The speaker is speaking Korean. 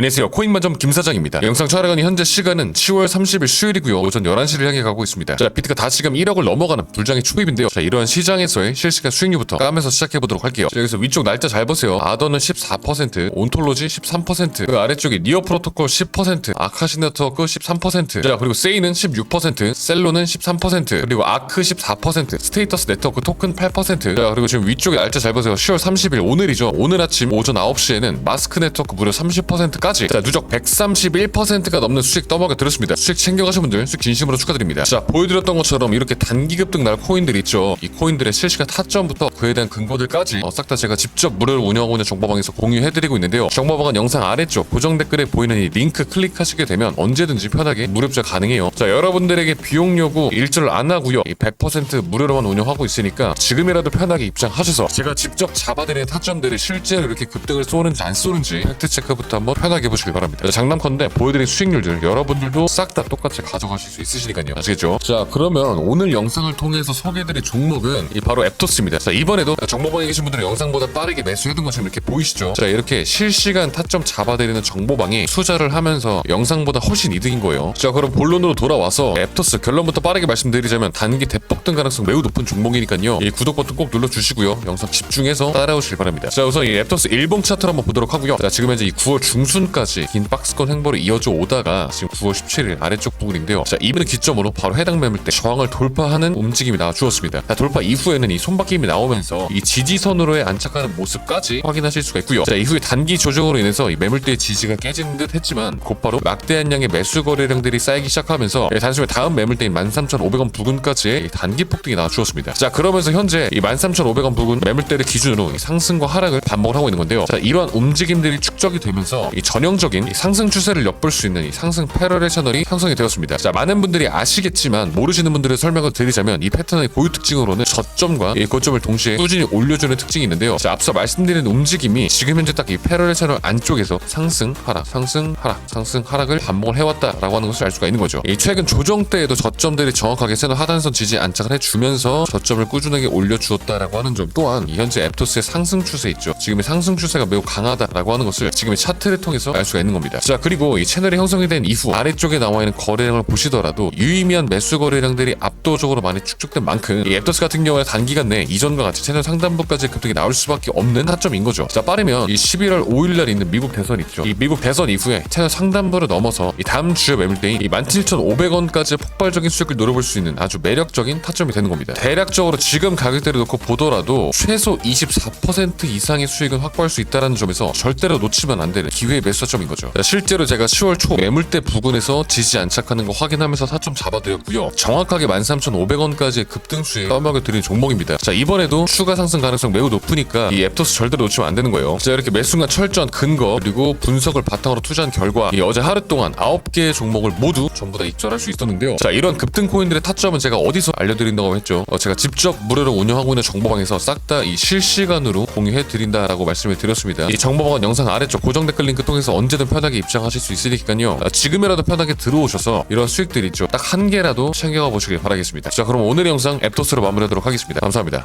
안녕하세요. 코인만점 김사장입니다. 영상 촬영하는 현재 시간은 10월 30일 수요일이고요. 오전 11시를 향해 가고 있습니다. 자, 비트가 다시금 1억을 넘어가는 불장의 초입인데요. 자, 이러한 시장에서의 실시간 수익률부터 까면서 시작해 보도록 할게요. 자, 여기서 위쪽 날짜 잘 보세요. 아더는 14%, 온톨로지 13%, 그 아래쪽에 니어 프로토콜 10%, 아카시 네트워크 13%, 자, 그리고 세이는 16%, 셀로는 13%, 그리고 아크 14%, 스테이터스 네트워크 토큰 8%, 자, 그리고 지금 위쪽에 날짜 잘 보세요. 10월 30일 오늘이죠. 오늘 아침 오전 9시에는 마스크 네트워크 무려 30%까 지 자 누적 131%가 넘는 수익 떠먹여 들었습니다. 수익 챙겨가신 분들 수익 진심으로 축하드립니다. 자 보여드렸던 것처럼 이렇게 단기 급등 날 코인들 있죠. 이 코인들의 실시간 타점부터 그에 대한 근거들까지 어, 싹 다 제가 직접 무료로 운영하고 있는 정보방에서 공유해드리고 있는데요. 정보방은 영상 아래쪽 고정 댓글에 보이는 이 링크 클릭하시게 되면 언제든지 편하게 무료입자 가능해요. 자 여러분들에게 비용 요구 일절 안 하고요. 이100% 무료로만 운영하고 있으니까 지금이라도 편하게 입장하셔서 제가 직접 잡아드리는 타점들이 실제로 이렇게 급등을 쏘는지 안 쏘는지 팩트 체크부터 한번 편하게 해 보시길 바랍니다. 자, 장난컨대 보여드린 수익률들 여러분들도 싹 다 똑같이 가져가실 수 있으시니까요. 아시겠죠? 자 그러면 오늘 영상을 통해서 소개해드릴 종목은 이 바로 앱토스입니다. 자 이번에도 정보방에 계신 분들은 영상보다 빠르게 매수해둔 것처럼 이렇게 보이시죠? 자 이렇게 실시간 타점 잡아드리는 정보방이 투자를 하면서 영상보다 훨씬 이득인 거예요. 자 그럼 본론으로 돌아와서 앱토스 결론부터 빠르게 말씀드리자면 단기 대폭등 가능성 매우 높은 종목이니까요. 이 구독 버튼 꼭 눌러주시고요. 영상 집중해서 따라오시길 바랍니다. 자 우선 이 앱토스 일봉 차트를 한번 보도록 하고요. 자 지금 현재 이 9월 중순 까지 긴 박스권 행보를 이어져 오다가 지금 9월 17일 아래쪽 부분인데요. 자 이번을 기점으로 바로 해당 매물대 저항을 돌파하는 움직임이 나와 주었습니다. 자 돌파 이후에는 이 손바뀜이 나오면서 이 지지선으로의 안착하는 모습까지 확인하실 수가 있고요. 자 이후에 단기 조정으로 인해서 이 매물대의 지지가 깨지는 듯 했지만 곧바로 막대한 양의 매수 거래량들이 쌓이기 시작하면서 예, 단숨에 다음 매물대인 13,500원 부근까지의 이 단기 폭등이 나와 주었습니다. 자 그러면서 현재 이 13,500원 부근 매물대를 기준으로 이 상승과 하락을 반복을 하고 있는 건데요. 자 이러한 움직임들이 축적이 되면서 이 전 형적인 이 상승 추세를 엿볼 수 있는 이 상승 패러렐 채널이 형성이 되었습니다. 자 많은 분들이 아시겠지만 모르시는 분들의 설명을 드리자면 이 패턴의 고유 특징으로는 저점과 이 고점을 동시에 꾸준히 올려주는 특징이 있는데요. 자 앞서 말씀드린 움직임이 지금 현재 딱 이 패러렐 채널 안쪽에서 상승 하락 상승 하락 상승 하락을 반복을 해왔다라고 하는 것을 알 수가 있는 거죠. 이 최근 조정 때에도 저점들이 정확하게 채널 하단선 지지 안착을 해주면서 저점을 꾸준하게 올려주었다라고 하는 점 또한 이 현재 앱토스의 상승 추세 있죠. 지금의 상승 추세가 매우 강하다라고 하는 것을 지금의 차트를 통해서 알 수가 있는 겁니다. 자 그리고 이 채널이 형성이 된 이후 아래쪽에 나와 있는 거래량을 보시더라도 유의미한 매수 거래량들이 압도적으로 많이 축적된 만큼 이 앱토스 같은 경우에 단기간 내에 이전과 같이 채널 상단부까지 급등이 나올 수밖에 없는 타점인 거죠. 자 빠르면 이 11월 5일 날 있는 미국 대선 있죠. 이 미국 대선 이후에 채널 상단부를 넘어서 이 다음 주요 매물대인 이 17,500원까지 폭발적인 수익을 노려볼 수 있는 아주 매력적인 타점이 되는 겁니다. 대략적으로 지금 가격대를 놓고 보더라도 최소 24% 이상의 수익은 확보할 수 있다는 점에서 절대로 놓치면 안 되는 기회의 매수 타점인 거죠. 자, 실제로 제가 10월 초 매물대 부근에서 지지 안착하는 거 확인하면서 타점 잡아드렸고요. 정확하게 13,500원까지의 급등 수익 떠먹여 드린 종목입니다. 자 이번에도 추가 상승 가능성 매우 높으니까 이 앱토스 절대로 놓치면 안 되는 거예요. 자 이렇게 매수가 철저한 근거 그리고 분석을 바탕으로 투자한 결과 이 어제 하루 동안 9개의 종목을 모두 전부 다 익절할 수 있었는데요. 자 이런 급등 코인들의 타점은 제가 어디서 알려드린다고 했죠. 어, 제가 직접 무료로 운영하고 있는 정보방에서 싹 다 이 실시간으로 공유해 드린다라고 말씀을 드렸습니다. 이 정보방은 영상 아래쪽 고정 댓글 링크 통해서 언제든 편하게 입장하실 수 있으니까요. 아, 지금이라도 편하게 들어오셔서 이런 수익들 있죠. 딱 한 개라도 챙겨가 보시길 바라겠습니다. 자 그럼 오늘 영상 앱토스로 마무리하도록 하겠습니다. 감사합니다.